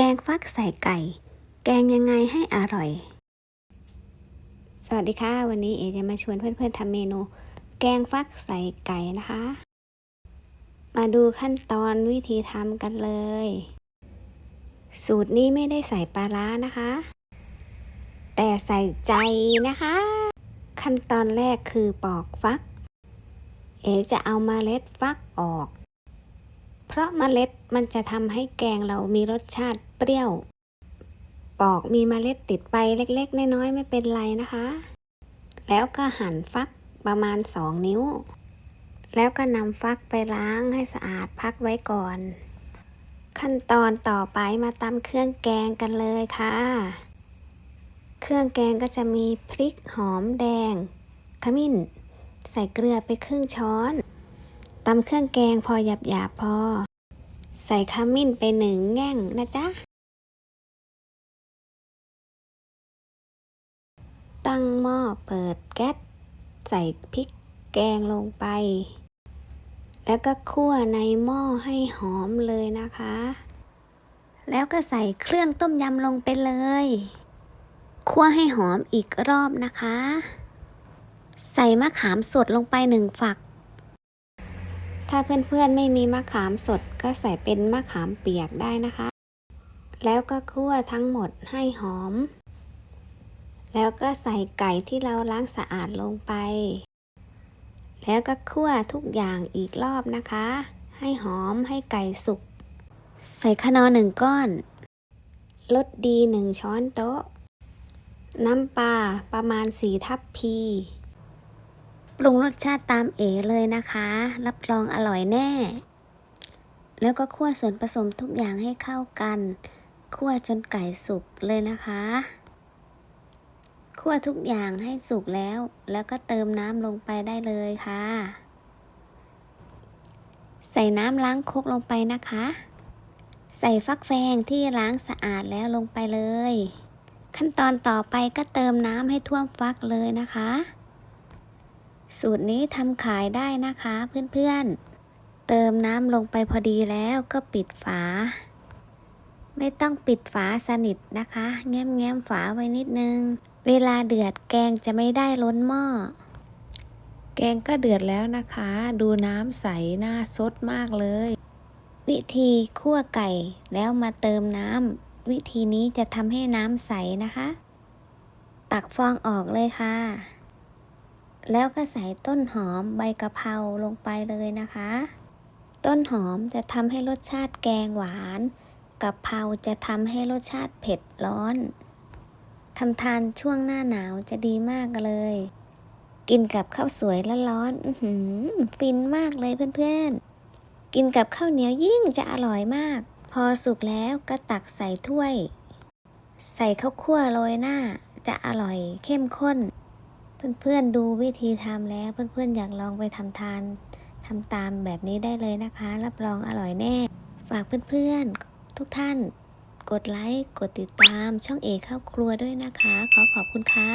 แกงฟักใส่ไก่ แกงยังไงให้อร่อย สวัสดีค่ะ วันนี้เอจะมาชวนเพื่อนๆทำเมนู แกงฟักใส่ไก่นะคะ มาดูขั้นตอนวิธีทำกันเลย สูตรนี้ไม่ได้ใส่ปลาร้านะคะ แต่ใส่ใจนะคะ ขั้นตอนแรกคือปอกฟัก เอจะเอามาเมล็ดฟักออก เพราะเมล็ดมันจะทำให้แกงเรามีรสชาติเปรี้ยว ปอกมีเมล็ดติดไปเล็กๆ น้อยๆ ไม่เป็นไรนะคะ แล้วก็หั่นฟักประมาณ 2 นิ้ว แล้วก็นำฟักไปล้างให้สะอาดพักไว้ก่อน ขั้นตอนต่อไปมาตำเครื่องแกงกันเลยค่ะ เครื่องแกงก็จะมีพริกหอมแดง ขมิ้น ใส่เกลือไปครึ่งช้อน ตำเครื่องแกงพอหยาบๆพอ ใส่ขมิ้นไปหนึ่งแง่งนะจ๊ะ ตั้งหม้อเปิดแก๊สใส่พริกแกงลงไป แล้วก็คั่วในหม้อให้หอมเลยนะคะ แล้วก็ใส่เครื่องต้มยำลงไปเลย คั่วให้หอมอีกรอบนะคะ ใส่มะขามสดลงไปหนึ่งฝัก ถ้าเพื่อนๆไม่มีมะขามสดก็ใส่เป็นมะขามเปียกได้นะคะ แล้วก็คั่วทั้งหมดให้หอม แล้วก็ใส่ไก่ที่เราล้างสะอาดลงไป แล้วก็คั่วทุกอย่างอีกรอบนะคะ ให้หอมให้ไก่สุก ใส่ขนอหนึ่งก้อนรสดีหนึ่งช้อนโต๊ะ น้ำปลาประมาณสี่ทัพพี ปรุงรสชาติตามเอเลยนะคะ รับรองอร่อยแน่ แล้วก็คั่วส่วนผสมทุกอย่างให้เข้ากัน คั่วจนไก่สุกเลยนะคะ คั่วทุกอย่างให้สุกแล้ว แล้วก็เติมน้ำลงไปได้เลยค่ะ ใส่น้ำล้างครกลงไปนะคะ ใส่ฟักแฟงที่ล้างสะอาดแล้วลงไปเลย ขั้นตอนต่อไปก็เติมน้ำให้ท่วมฟักเลยนะคะ สูตรนี้ทำขายได้นะคะเพื่อนๆ เติมน้ำลงไปพอดีแล้วก็ปิดฝา ไม่ต้องปิดฝาสนิทนะคะ แง้มแง้มฝาไว้นิดนึง เวลาเดือดแกงจะไม่ได้ล้นหม้อ แกงก็เดือดแล้วนะคะ ดูน้ำใสน่าซดมากเลย วิธีคั่วไก่แล้วมาเติมน้ำวิธีนี้จะทำให้น้ำใสนะคะ ตักฟองออกเลยค่ะ แล้วก็ใส่ต้นหอมใบกะเพราลงไปเลยนะคะ ต้นหอมจะทำให้รสชาติแกงหวานกะเพราจะทำให้รสชาติเผ็ดร้อนทำทานช่วงหน้าหนาวจะดีมากเลย กินกับข้าวสวยร้อนๆอื้อหือฟินมากเลยเพื่อนๆ กินกับข้าวเหนียวยิ่งจะอร่อยมาก พอสุกแล้วก็ตักใส่ถ้วย ใส่ข้าวคั่วโรยหน้าจะอร่อยเข้มข้น เพื่อนๆดูวิธีทำแล้ว เพื่อนๆอยากลองไปทำทานทำตามแบบนี้ได้เลยนะคะ รับรองอร่อยแน่ ฝากเพื่อนๆทุกท่าน กดไลค์ กดติดตามช่องเอกเข้าครัวด้วยนะคะ ขอขอบคุณค่ะ